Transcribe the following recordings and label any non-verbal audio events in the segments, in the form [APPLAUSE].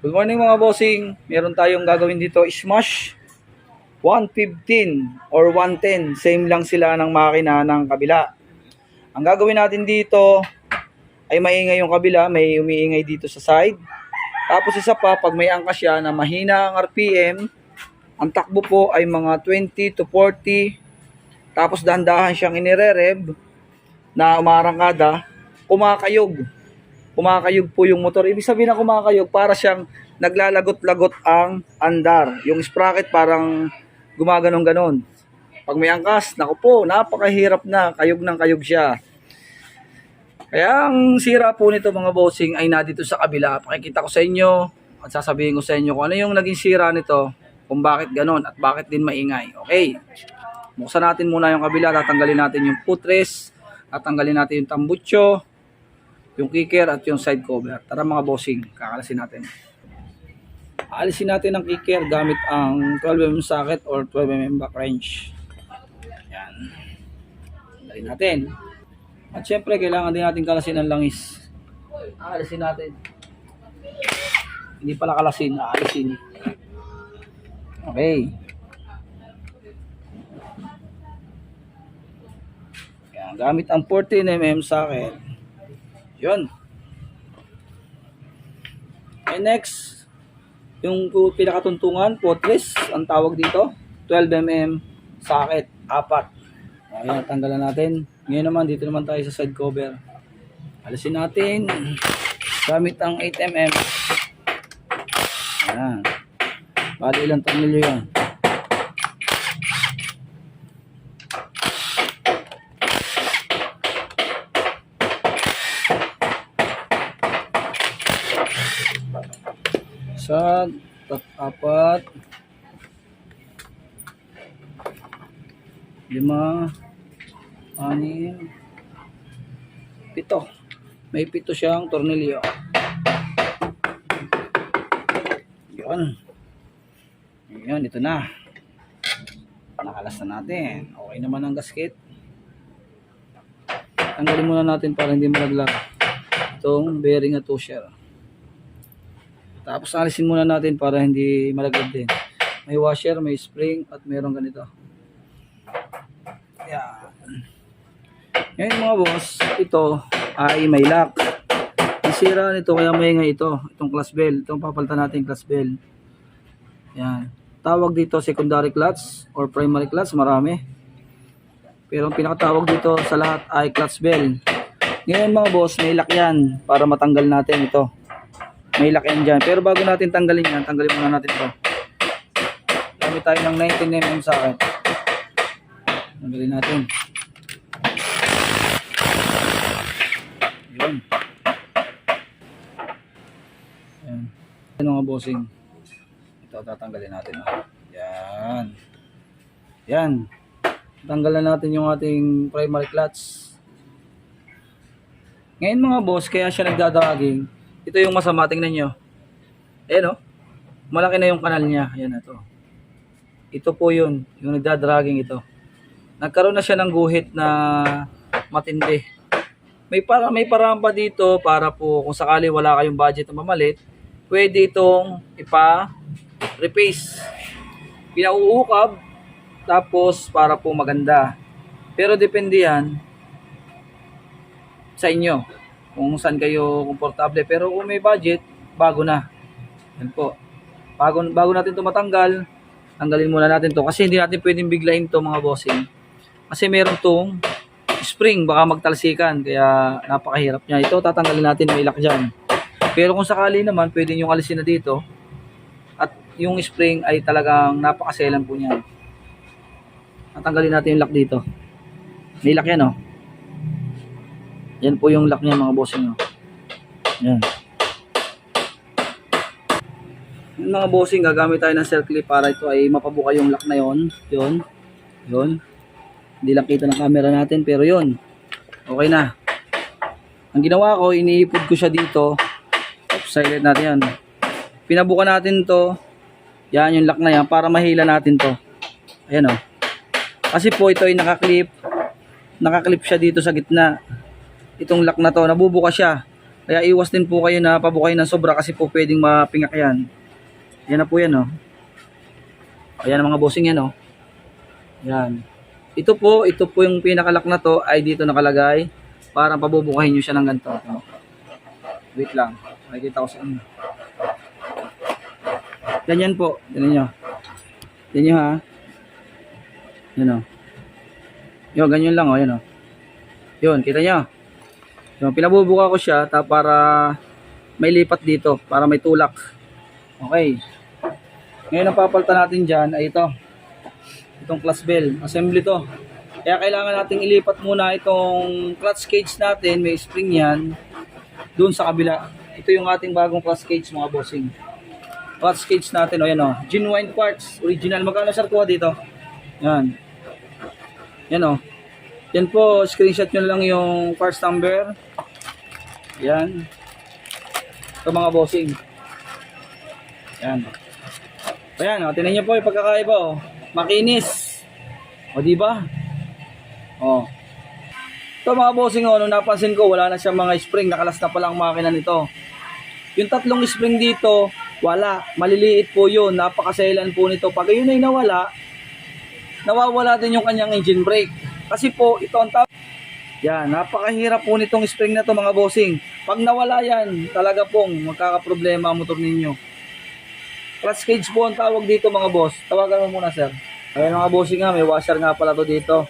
Good morning mga bossing. Meron tayong gagawin dito smash 115 or 110. Same lang sila ng makina ng kabila. Ang gagawin natin dito ay maingay yung kabila, may umiingay dito sa side. Tapos isa pa, pag may angkas siya na mahina ang RPM, ang takbo po ay mga 20 to 40. Tapos dahan-dahan siyang inire-rev na umarangkada, kumakayog kumakayog po yung motor. Ibig sabihin na kumakayog, para siyang naglalagot-lagot ang andar. Yung sprocket parang gumaganon-ganon. Pag may angkas, naku po, napakahirap na. Kayog ng kayog siya. Kaya ang sira po nito mga bossing ay nadito sa kabila. Pakikita ko sa inyo at sasabihin ko sa inyo kung ano yung naging sira nito, kung bakit ganon at bakit din maingay. Okay, buksan natin muna yung kabila, tatanggalin natin yung putres, tatanggalin natin yung tambutso, yung kicker at yung side cover. Tara mga bossing, kakalasin natin. Alisin natin ang kicker gamit ang 12mm socket or 12mm back wrench. Yan. Tanggalin natin. At syempre, kailangan din natin kalasin ang langis. Aalisin natin. Hindi pala kalasin, aalisin. Okay. Yan, gamit ang 14mm socket. Yun. And next, yung pinakatuntungan, potres, ang tawag dito, 12mm socket, apat. Ayan, tanggalan natin. Ngayon naman, dito naman tayo sa side cover. Alisin natin. Gamit ang 8mm. Ayan. Bali ilang tornilyo yan. Isa, tat, apat, lima, anim, pito. May pito siyang tornilyo. Yun. Yun, ito na. Nakalas na natin. Okay naman ang gasket. Tanggalin muna natin para hindi malaglag itong bearing at washer. Tapos alisin muna natin para hindi malaglag din. May washer, may spring at mayroong ganito. Yan. Ngayon mga boss, ito ay may lock. Ang sira nito kaya may nga ito, itong clutch bell. Itong papalitan natin clutch bell. Yan. Tawag dito secondary clutch or primary clutch, marami. Pero ang pinakatawag dito sa lahat ay clutch bell. Ngayon mga boss, may lock yan para matanggal natin ito. May yan dyan. Pero bago natin tanggalin yan, tanggalin muna natin ito. Gamit tayo ng 19mm sa akin. Tanggalin natin. Yun. Yan. Ano nga bossing? Ito tatanggalin natin. Yan. Yan. Tanggalan natin yung ating primary clutch. Ngayon mga boss, kaya siya nagdadaging. Ito yung masama, tingnan nyo. Ayan o. Malaki na yung kanal niya. Ayan na to. Ito po yun. Yung nagdadragging ito. Nagkaroon na siya ng guhit na matindi. May para may paraan pa dito para po kung sakali wala kayong budget na mamalit, pwede itong ipa-repace. Pinauukab tapos para po maganda. Pero depende yan sa inyo kung saan kayo komportable. Pero kung may budget, bago na. Yan po. Bago, bago natin ito matanggal, tanggalin muna natin to kasi hindi natin pwedeng biglayin to mga bossing. Kasi meron tong spring, baka magtalsikan, kaya napakahirap niya. Ito, tatanggalin natin, may lock dyan. Pero kung sakali naman, pwede nyo alisin na dito. At yung spring ay talagang napakaselan po niyan. Tatanggalin natin yung lock dito. May lock yan, oh. Yan po yung lock niya, mga bossing, oh. Yan. Yung mga bossing, gagamit tayo ng circle para ito ay mapabuka yung lock na yon. Yun. Yun. Hindi lang kita ng camera natin, pero yun. Okay na. Ang ginawa ko, iniipod ko siya dito. Oops, silent natin yan. Pinabuka natin to. Yan yung lock na yan para mahila natin to. Ayan o. Kasi po ito ay nakaklip. Nakaklip siya dito sa gitna. Itong lock na to, nabubuka siya. Kaya iwas din po kayo na pabukay ng sobra kasi po pwedeng mapingak yan. Yan na po yan, oh. Ayan ang mga bossing yan, oh. Yan. Ito po, ito po yung pinakalak na to ay dito nakalagay. Para pabubukahin nyo siya ng ganito. Oh. Wait lang. Makikita ko sa inyo. Ganyan po. Ganyan nyo. Ganyan nyo ha. Yan o. Yun, ganyan lang o. Yan o. Yun, kita nyo. Yun, pinabubuka ko siya ta para may lipat dito. Para may tulak. Okay. Ngayon ang papalitan natin dyan ay ito. Itong clutch bell. Assembly to. Kaya kailangan nating ilipat muna itong clutch cage natin. May spring yan. Doon sa kabila. Ito yung ating bagong clutch cage mga bossing. Clutch cage natin. O yan o. Genuine parts. Original. Magkano sir kuha dito? Yan. Yan o. Yan po. Screenshot nyo lang yung parts number. Yan. Ito mga bossing. Yan. Ayan, o, tinan niyo po yung pagkakaiba, o. Makinis. O, di ba? O. Ito mga bossing, o, nung napansin ko, wala na siyang mga spring. Nakalas na pala ang makina nito. Yung tatlong spring dito, wala. Maliliit po yun. Napakaselan po nito. Pag yun ay nawala, nawawala din yung kanyang engine brake. Kasi po, ito ang tawag. Yan, napakahirap po nitong spring na to mga bossing. Pag nawala yan, talaga pong magkakaproblema ang motor ninyo. Clutch cage po ang tawag dito mga boss. Tawagan mo muna sir. Ayun mga bossing nga, may washer nga pala to dito.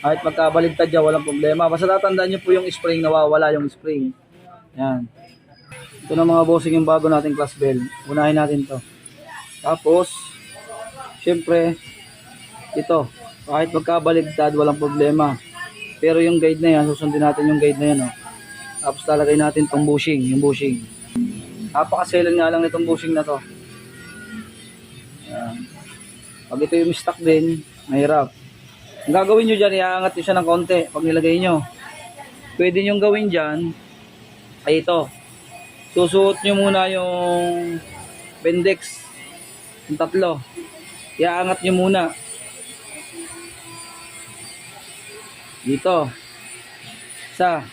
Kahit magkabaligtad dyan, walang problema. Basta tatandaan nyo po yung spring, nawawala yung spring. Yan. Ito na mga bossing yung bago nating class bell. Unahin natin to. Tapos, syempre, ito. Kahit magkabaligtad, walang problema. Pero yung guide na yan, susundin natin yung guide na yan. Oh. Tapos talagay natin tong bushing, yung bushing. Napakaselan nga lang nitong bushing na to. Yan. Pag ito yung stock din, mahirap. Ang gagawin nyo dyan, iaangat nyo siya ng konti pag nilagay nyo. Pwede nyo gawin dyan, ay ito. Susuot nyo muna yung Bendex. Yung tatlo. Iaangat nyo muna. Dito. Isa.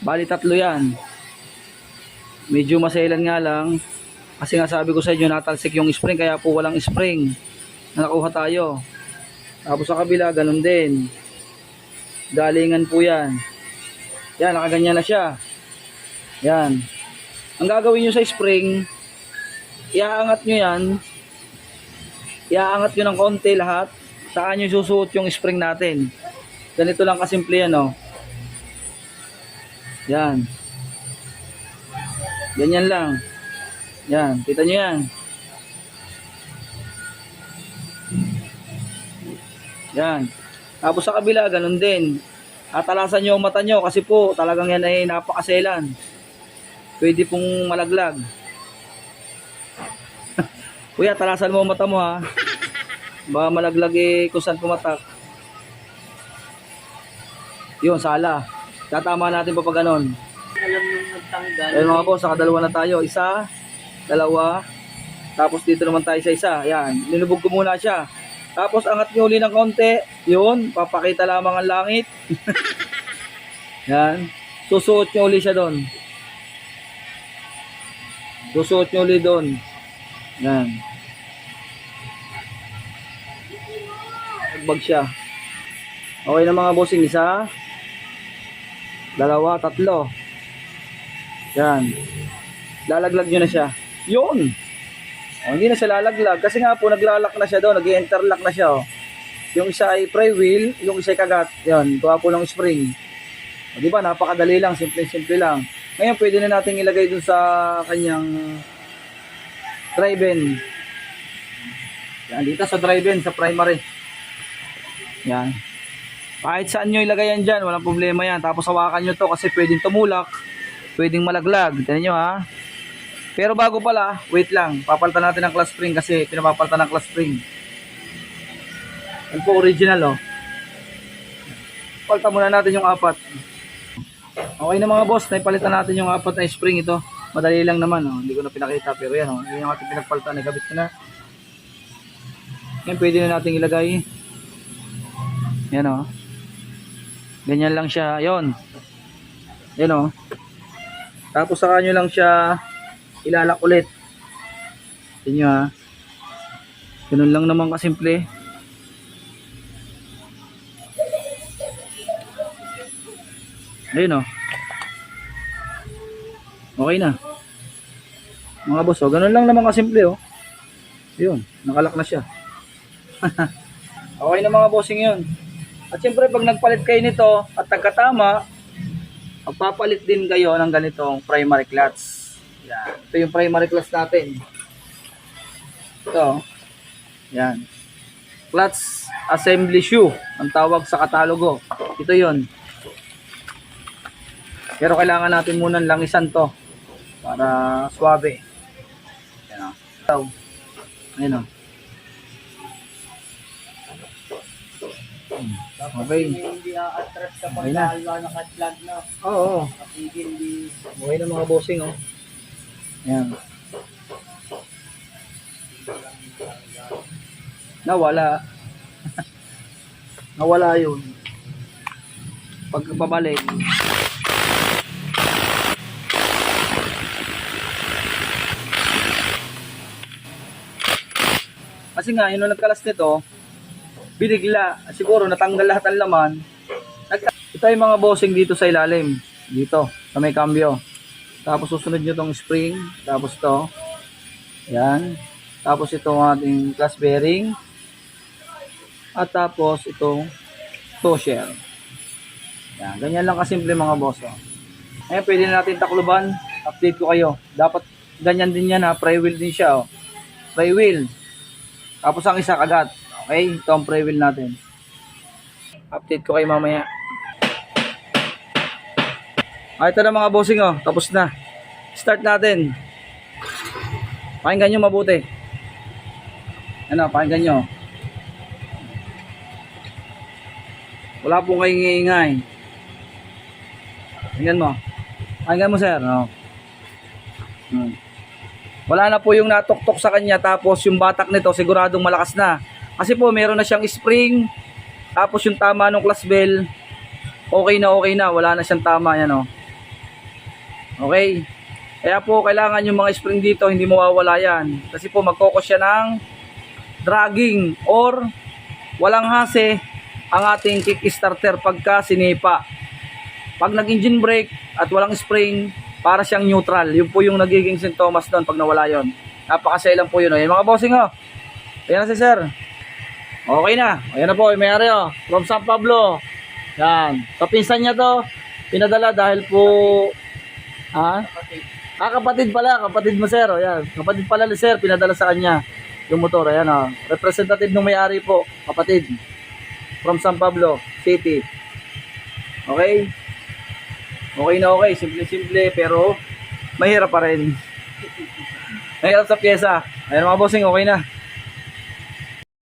Bali tatlo yan. Medyo maselan nga lang. Kasi nga sabi ko sa inyo, natalsik yung spring, kaya po walang spring na nakuha tayo. Tapos sa kabila, ganun din. Galingan po yan. Yan, nakaganyan na siya. Yan. Ang gagawin nyo sa spring, iaangat nyo yan. Iaangat nyo ng konti lahat. Saan nyo susuot yung spring natin. Ganito lang kasimple yan, oh. Yan. Ganyan lang. Yan, kita nyo yan. Yan. Tapos sa kabila, ganun din. Atalasan nyo ang mata nyo kasi po talagang yan ay napakaselan. Pwede pong malaglag. [LAUGHS] Kuya, talasan mo ang mata mo ha. Baka malaglag eh kung saan pumatak. Yun, sala. Tatama natin pa pag ganon. Alam nung nagtanggal. Ayun mga boss, nakadalawa na tayo. Isa, dalawa, tapos dito naman tayo sa isa. Yan, linubog ko muna siya. Tapos angat nyo uli ng konti. Yun, papakita lamang ang langit. [LAUGHS] Yan. Susuot nyo uli siya doon. Susuot nyo uli doon. Yan. Nagbag siya. Okay na mga bossing. Isa, dalawa, tatlo. Yan. Lalaglag nyo na siya. Yun! O, hindi na siya lalaglag. Kasi nga po, naglalak na siya doon. Nag-interlock na siya. Oh. Yung isa ay pre-wheel, yung isa ay kagat. Yan, kuha po ng spring. O, di ba? Napakadali lang. Simple-simple lang. Ngayon, pwede na natin ilagay dun sa kanyang drive-in. Yan, dito sa drive-in, sa primary. Yan. Kahit saan nyo ilagay yan dyan, walang problema yan. Tapos hawakan nyo to kasi pwedeng tumulak, pwedeng malaglag. Tignan nyo ha. Pero bago pala, wait lang. Papalitan natin ang clutch spring kasi pinapapalitan ng clutch spring. Yan po original oh. Palitan muna natin yung apat. Okay na mga boss, naipalitan natin yung apat na spring ito. Madali lang naman oh. Hindi ko na pinakita pero yan oh. Yan yung ating pinagpalitan, nagabit ko na. Yan pwede na natin ilagay. Yan oh. Ganyan lang siya. Yon. Yan oh. Tapos saka nyo lang siya ilalak ulit. Tingnan nyo ha. Ganun lang naman kasimple. Ayun o. Okay na. Mga boss, oh, ganun lang naman kasimple oh. Yun, nakalak na siya. [LAUGHS] okay na mga bossing yun. At siyempre pag nagpalit kayo nito at nagkatama, magpapalit din kayo ng ganitong primary clutch. Yan. Ito yung primary clutch natin. Ito. Yan. Clutch assembly shoe ang tawag sa katalogo. Ito yon. Pero kailangan natin muna langisan to para swabe. Yan o. Ito. Ayun o. Okay. Hindi a-attract sa pagkahalwa ng katlag na. Oo. Kasi hindi Okay na mga bossing oh. Ayan. Nawala. [LAUGHS] Nawala yun. Pagpabalik. Kasi nga, yun nung nagkalas nito, binigla. Siguro natanggal lahat ang laman. Ito yung mga bossing dito sa ilalim. Dito, sa may cambio. Tapos susunod nyo tong spring. Tapos to. Yan. Tapos itong ating class bearing. At tapos itong tosher. Yan. Ganyan lang kasimple mga boss. Oh. Ngayon pwede na natin takluban. Update ko kayo. Dapat ganyan din yan ha. Pry wheel din siya. Oh. Pry wheel. Tapos ang isa kagat. Okay? Ito ang pry wheel natin. Update ko kayo mamaya. Ah, ito na mga bossing oh. Tapos na. Start natin. Pakinggan nyo mabuti. Ano, pakinggan nyo. Wala pong kayong iingay. Pakinggan mo. Pakinggan mo sir. No? Hmm. Wala na po yung natuktok sa kanya tapos yung batak nito siguradong malakas na. Kasi po meron na siyang spring tapos yung tama ng class bell okay na okay na wala na siyang tama yan oh. Okay. Kaya po kailangan yung mga spring dito hindi mawawala yan. Kasi po magkokos siya ng dragging or walang hase ang ating kickstarter pagka sinipa. Pag nag-engine brake at walang spring, para siyang neutral. Yun po yung nagiging sintomas doon pag nawala yon. Napakasailan po yun. Oh. Yan mga bossing oh. Ayan na si sir. Okay na. Ayan na po. May ari oh. From San Pablo. Yan. Kapinsan niya to. Pinadala dahil po Ha? Ah, kapatid pala, kapatid mo sir. O, yan. Kapatid pala ni sir, pinadala sa kanya yung motor. Ayan o. Representative ng may-ari po, kapatid. From San Pablo City. Okay? Okay na okay. Simple-simple, pero mahirap pa rin. [LAUGHS] Mahirap sa pyesa. Ayan mga bossing, okay na.